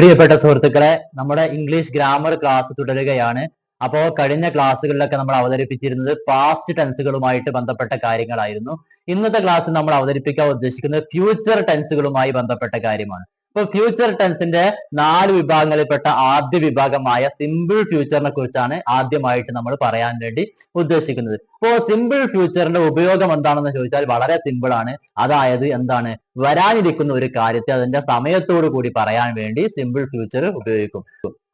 പ്രിയപ്പെട്ട സുഹൃത്തുക്കളെ നമ്മുടെ ഇംഗ്ലീഷ് ഗ്രാമർ ക്ലാസ് തുടരുകയാണ്. അപ്പോൾ കഴിഞ്ഞ ക്ലാസ്സുകളിലൊക്കെ നമ്മൾ അവതരിപ്പിച്ചിരുന്നത് പാസ്റ്റ് ടെൻസുകളുമായിട്ട് ബന്ധപ്പെട്ട കാര്യങ്ങളായിരുന്നു. ഇന്നത്തെ ക്ലാസ്സിൽ നമ്മൾ അവതരിപ്പിക്കാൻ ഉദ്ദേശിക്കുന്നത് ഫ്യൂച്ചർ ടെൻസുകളുമായി ബന്ധപ്പെട്ട കാര്യമാണ്. ഇപ്പൊ ഫ്യൂച്ചർ ടെൻസിന്റെ നാല് വിഭാഗങ്ങളിൽപ്പെട്ട ആദ്യ വിഭാഗമായ സിമ്പിൾ ഫ്യൂച്ചറിനെ കുറിച്ചാണ് ആദ്യമായിട്ട് നമ്മൾ പറയാൻ വേണ്ടി ഉദ്ദേശിക്കുന്നത്. ഇപ്പോ സിമ്പിൾ ഫ്യൂച്ചറിന്റെ ഉപയോഗം എന്താണെന്ന് ചോദിച്ചാൽ വളരെ സിമ്പിൾ ആണ്. അതായത് എന്താണ്? വരാനിരിക്കുന്ന ഒരു കാര്യത്തെ അതിന്റെ സമയത്തോടു കൂടി പറയാൻ വേണ്ടി സിമ്പിൾ ഫ്യൂച്ചർ ഉപയോഗിക്കും.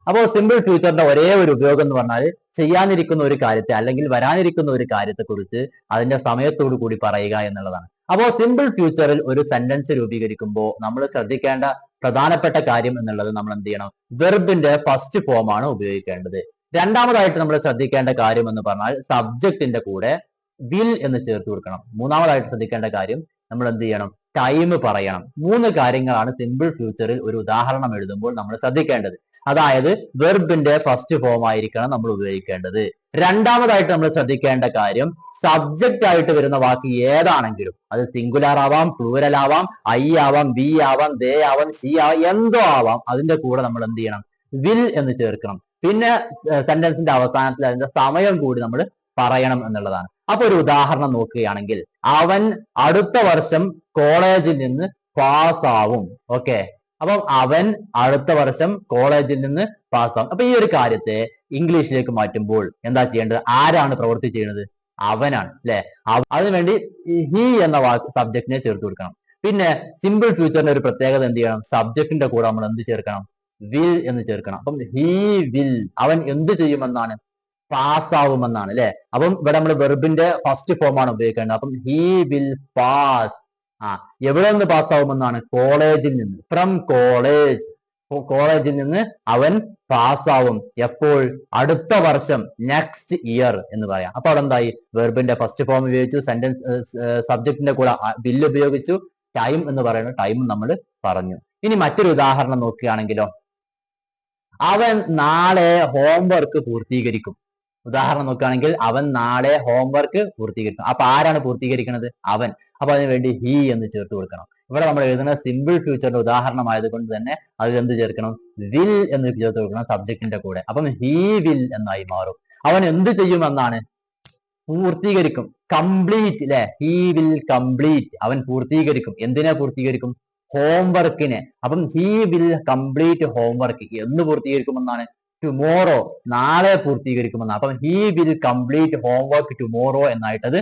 അപ്പോൾ സിമ്പിൾ ഫ്യൂച്ചറിന്റെ ഒരേ ഒരു ഉപയോഗം എന്ന് പറഞ്ഞാൽ ചെയ്യാനിരിക്കുന്ന ഒരു കാര്യത്തെ അല്ലെങ്കിൽ വരാനിരിക്കുന്ന ഒരു കാര്യത്തെ കുറിച്ച് അതിന്റെ സമയത്തോടു കൂടി പറയുക എന്നുള്ളതാണ്. അപ്പോൾ സിമ്പിൾ ഫ്യൂച്ചറിൽ ഒരു സെന്റൻസ് രൂപീകരിക്കുമ്പോൾ നമ്മൾ ശ്രദ്ധിക്കേണ്ട പ്രധാനപ്പെട്ട കാര്യം എന്നുള്ളത് നമ്മൾ എന്ത് ചെയ്യണം? വെർബിന്റെ ഫസ്റ്റ് ഫോം ആണ് ഉപയോഗിക്കേണ്ടത്. രണ്ടാമതായിട്ട് നമ്മൾ ശ്രദ്ധിക്കേണ്ട കാര്യം എന്ന് പറഞ്ഞാൽ സബ്ജക്റ്റിന്റെ കൂടെ വിൽ എന്ന് ചേർത്ത് കൊടുക്കണം. മൂന്നാമതായിട്ട് ശ്രദ്ധിക്കേണ്ട കാര്യം നമ്മൾ എന്ത് ചെയ്യണം? ടൈം പറയണം. മൂന്ന് കാര്യങ്ങളാണ് സിമ്പിൾ ഫ്യൂച്ചറിൽ ഒരു ഉദാഹരണം എഴുതുമ്പോൾ നമ്മൾ ശ്രദ്ധിക്കേണ്ടത്. അതായത് വെർബിന്റെ ഫസ്റ്റ് ഫോം ആയിരിക്കണം നമ്മൾ ഉപയോഗിക്കേണ്ടത്. രണ്ടാമതായിട്ട് നമ്മൾ ശ്രദ്ധിക്കേണ്ട കാര്യം സബ്ജക്റ്റ് ആയിട്ട് വരുന്ന വാക്ക് ഏതാണെങ്കിലും അത് സിംഗുലാർ ആവാം പ്ലൂരൽ ആവാം ഐ ആവാം ബി ആവാം ദേ ആവാം ഷീ ആവാം എന്തോ ആവാം അതിന്റെ കൂടെ നമ്മൾ എന്ത് ചെയ്യണം? വിൽ എന്ന് ചേർക്കണം. പിന്നെ സെന്റൻസിന്റെ അവസാനത്തിൽ അതിന്റെ സമയം കൂടി നമ്മൾ പറയണം എന്നുള്ളതാണ്. അപ്പൊ ഒരു ഉദാഹരണം നോക്കുകയാണെങ്കിൽ അവൻ അടുത്ത വർഷം കോളേജിൽ നിന്ന് പാസ് ആവും. ഓക്കെ അപ്പം അവൻ അടുത്ത വർഷം കോളേജിൽ നിന്ന് പാസ്സാവും അപ്പൊ ഈ ഒരു കാര്യത്തെ ഇംഗ്ലീഷിലേക്ക് മാറ്റുമ്പോൾ എന്താ ചെയ്യേണ്ടത്? ആരാണ് പ്രവർത്തി ചെയ്യുന്നത്? അവനാണ് അല്ലെ? അതിനുവേണ്ടി ഹി എന്ന വാക്ക് സബ്ജക്റ്റിനെ ചേർത്ത് കൊടുക്കണം. പിന്നെ സിമ്പിൾ ഫ്യൂച്ചറിന്റെ ഒരു പ്രത്യേകത എന്ത് ചെയ്യണം? സബ്ജക്റ്റിന്റെ കൂടെ നമ്മൾ എന്ത് ചേർക്കണം? വിൽ എന്ന് ചേർക്കണം. അപ്പം ഹി വിൽ അവൻ എന്ത് ചെയ്യുമെന്നാണ്? പാസ് ആവുമെന്നാണ് അല്ലെ? അപ്പം ഇവിടെ നമ്മൾ വെർബിന്റെ ഫസ്റ്റ് ഫോം ആണ് ഉപയോഗിക്കേണ്ടത്. അപ്പം ഹി വിൽ പാസ് ആ എവിടെ നിന്ന് പാസ്സാവുമെന്നാണ് കോളേജിൽ നിന്ന്. ഫ്രം കോളേജ് കോളേജിൽ നിന്ന് അവൻ പാസ്സാവും എപ്പോൾ? അടുത്ത വർഷം നെക്സ്റ്റ് ഇയർ എന്ന് പറയാം. അപ്പൊ അവിടെ എന്തായി വെർബിന്റെ ഫസ്റ്റ് ഫോം ഉപയോഗിച്ചു സെന്റൻസ് സബ്ജക്റ്റിന്റെ കൂടെ ബില്ല് ഉപയോഗിച്ചു ടൈം എന്ന് പറയുന്ന ടൈം നമ്മൾ പറഞ്ഞു. ഇനി മറ്റൊരു ഉദാഹരണം നോക്കുകയാണെങ്കിലോ. അവൻ നാളെ ഹോംവർക്ക് പൂർത്തീകരിക്കും. ഉദാഹരണം നോക്കുകയാണെങ്കിൽ അവൻ നാളെ ഹോംവർക്ക് പൂർത്തീകരിക്കും. അപ്പൊ ആരാണ് പൂർത്തീകരിക്കുന്നത് അവൻ. അപ്പൊ അതിനുവേണ്ടി ഹി എന്ന് ചേർത്ത് കൊടുക്കണം. ഇവിടെ നമ്മൾ എഴുതുന്ന സിമ്പിൾ ഫ്യൂച്ചറിന്റെ ഉദാഹരണം ആയതുകൊണ്ട് തന്നെ അതിൽ എന്ത് ചേർക്കണം? വിൽ എന്ന് ചേർത്ത് കൊടുക്കണം സബ്ജക്റ്റിന്റെ കൂടെ. അപ്പം ഹീ വിൽ എന്നായി മാറും. അവൻ എന്ത് ചെയ്യുമെന്നാണ് പൂർത്തീകരിക്കും. കംപ്ലീറ്റ് അല്ലെ ഹീ വിൽ കംപ്ലീറ്റ് അവൻ പൂർത്തീകരിക്കും. എന്തിനെ പൂർത്തീകരിക്കും? ഹോംവർക്കിനെ അപ്പം ഹീ വിൽ കംപ്ലീറ്റ് ഹോംവർക്ക് എന്ന് പൂർത്തീകരിക്കുമെന്നാണ്? ടുമോറോ നാളെ പൂർത്തീകരിക്കുമെന്നാണ്. അപ്പം he will complete homework tomorrow എന്നായിട്ടത്